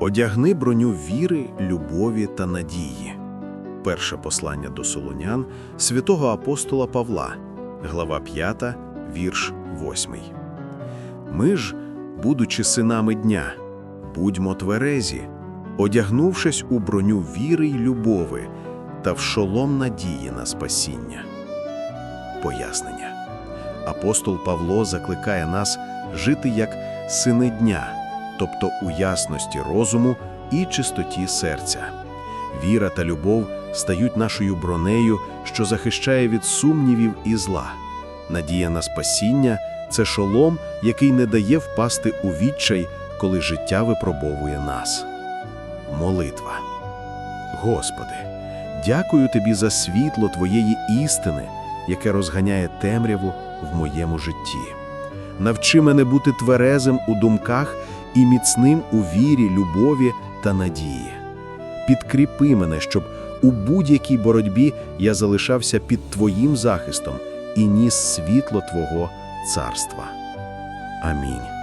Одягни броню віри, любові та надії. Перше послання до Солонян святого апостола Павла, глава 5, вірш 8. Ми ж, будучи синами дня, будьмо тверезі, одягнувшись у броню віри й любови та в шолом надії на спасіння. Пояснення. Апостол Павло закликає нас жити як сини дня, тобто у ясності розуму і чистоті серця. Віра та любов стають нашою бронею, що захищає від сумнівів і зла. Надія на спасіння це шолом, який не дає впасти у відчай, коли життя випробовує нас. Молитва. Господи, дякую Тобі за світло Твоєї істини, яке розганяє темряву в моєму житті. Навчи мене бути тверезим у думках і міцним у вірі, любові та надії. Підкріпи мене, щоб у будь-якій боротьбі я залишався під Твоїм захистом і ніс світло Твого царства. Амінь.